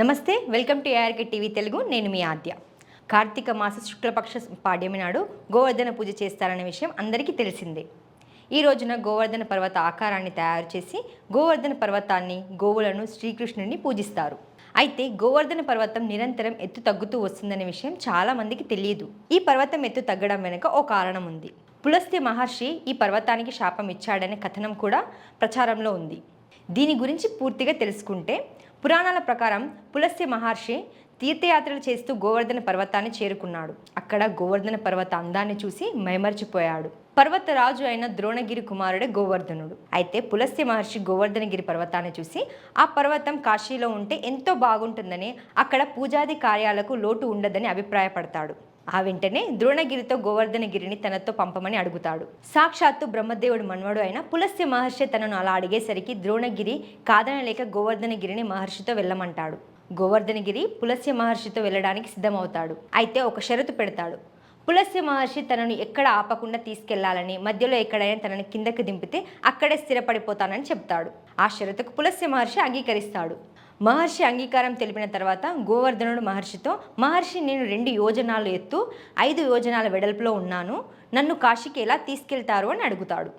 నమస్తే welcome to ARK TV Telugu. నేను మీ ఆద్య. కార్తీక మాస శుక్లపక్ష పాడ్యమి నాడు గోవర్ధన పూజ చేస్తారనే విషయం అందరికీ తెలిసిందే. ఈ రోజున గోవర్ధన పర్వత ఆకారాన్ని తయారు చేసి గోవర్ధన పర్వతాన్ని గోవులను శ్రీకృష్ణుడిని పూజిస్తారు. అయితే గోవర్ధన పర్వతం నిరంతరం ఎత్తు తగ్గుతూ వస్తుందనే విషయం చాలామందికి తెలియదు. ఈ పర్వతం ఎత్తు తగ్గడం వెనుక ఓ కారణం ఉంది. పులస్త్య మహర్షి ఈ పర్వతానికి శాపం ఇచ్చాడనే కథనం కూడా ప్రచారంలో ఉంది. దీని గురించి పూర్తిగా తెలుసుకుంటే పురాణాల ప్రకారం పులస్య మహర్షి తీర్థయాత్రలు చేస్తూ గోవర్ధన పర్వతాన్ని చేరుకున్నాడు. అక్కడ గోవర్ధన పర్వత అందాన్ని చూసి మైమర్చిపోయాడు. పర్వతరాజు అయిన ద్రోణగిరి కుమారుడే గోవర్ధనుడు. అయితే పులస్త్య మహర్షి గోవర్ధనగిరి పర్వతాన్ని చూసి ఆ పర్వతం కాశీలో ఉంటే ఎంతో బాగుంటుందని అక్కడ పూజాది కార్యాలకు లోటు ఉండదని అభిప్రాయపడతాడు. ఆ వెంటనే ద్రోణగిరితో గోవర్ధనగిరిని తనతో పంపమని అడుగుతాడు. సాక్షాత్తు బ్రహ్మదేవుడు మన్వడు అయిన పులస్య మహర్షి తనను అలా అడిగేసరికి ద్రోణగిరి కాదనలేక గోవర్ధనగిరిని మహర్షితో వెళ్ళమంటాడు. గోవర్ధనగిరి పులస్య మహర్షితో వెళ్ళడానికి సిద్ధమవుతాడు. అయితే ఒక షరతు పెడతాడు. పులస్య మహర్షి తనను ఎక్కడ ఆపకుండా తీసుకెళ్ళాలని మధ్యలో ఎక్కడైనా తనని కిందకి దింపితే అక్కడే స్థిరపడిపోతానని చెప్తాడు. ఆ షరతుకు పులస్య మహర్షి అంగీకరిస్తాడు. మహర్షి అంగీకారం తెలిపిన తర్వాత గోవర్ధనుడు మహర్షితో మహర్షి నేను రెండు యోజనాలు ఎత్తు ఐదు యోజనాల వెడల్పులో ఉన్నాను నన్ను కాశీకి ఎలా తీసుకెళ్తారు? అని అడుగుతాడు.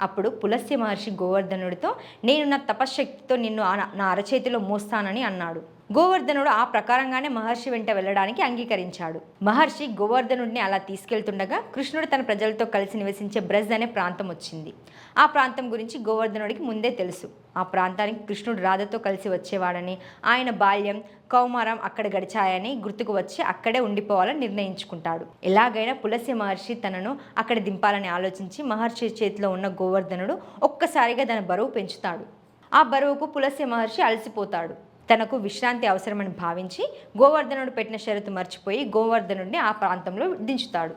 అప్పుడు పులస్య మహర్షి గోవర్ధనుడితో నేను నా తపశ్శక్తితో నిన్ను నా అరచేతిలో మోస్తానని అన్నాడు. గోవర్ధనుడు ఆ ప్రకారంగానే మహర్షి వెంట వెళ్ళడానికి అంగీకరించాడు. మహర్షి గోవర్ధనుడిని అలా తీసుకెళ్తుండగా కృష్ణుడు తన ప్రజలతో కలిసి నివసించే బ్రజ్ అనే ప్రాంతం వచ్చింది. ఆ ప్రాంతం గురించి గోవర్ధనుడికి ముందే తెలుసు. ఆ ప్రాంతానికి కృష్ణుడు రాధతో కలిసి వచ్చేవాడని ఆయన బాల్యం కౌమారం అక్కడ గడిచాయని గుర్తుకు వచ్చి అక్కడే ఉండిపోవాలని నిర్ణయించుకుంటాడు. ఎలాగైనా పులస్య మహర్షి తనను అక్కడ దింపాలని ఆలోచించి మహర్షి చేతిలో ఉన్న గోవర్ధనుడు ఒక్కసారిగా తన బరువు పెంచుతాడు. ఆ బరువుకు పులస్య మహర్షి అలసిపోతాడు. తనకు విశ్రాంతి అవసరమని భావించి గోవర్ధనుడు పెట్టిన షరతు మర్చిపోయి గోవర్ధనుడిని ఆ ప్రాంతంలో దించుతాడు.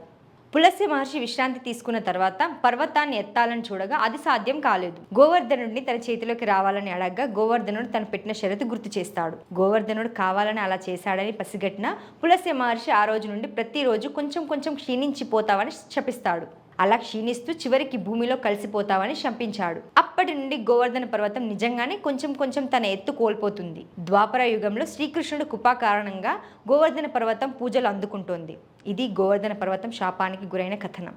పులస్య మహర్షి విశ్రాంతి తీసుకున్న తర్వాత పర్వతాన్ని ఎత్తాలని చూడగా అది సాధ్యం కాలేదు. గోవర్ధనుడిని తన చేతిలోకి రావాలని అడగగా గోవర్ధనుడు తను పెట్టిన షరతు గుర్తు చేస్తాడు. గోవర్ధనుడు కావాలని అలా చేశాడని పసిగట్టిన పులస్య మహర్షి ఆ రోజు నుండి ప్రతిరోజు కొంచెం కొంచెం క్షీణించిపోతావని శపిస్తాడు. అలా క్షీణిస్తూ చివరికి భూమిలో కలిసిపోతావని శంపించాడు. అప్పటి నుండి గోవర్ధన పర్వతం నిజంగానే కొంచెం కొంచెం తన ఎత్తు కోల్పోతుంది. ద్వాపర యుగంలో శ్రీకృష్ణుడు కృపా కారణంగా గోవర్ధన పర్వతం పూజలు అందుకుంటోంది. ఇది గోవర్ధన పర్వతం శాపానికి గురైన కథనం.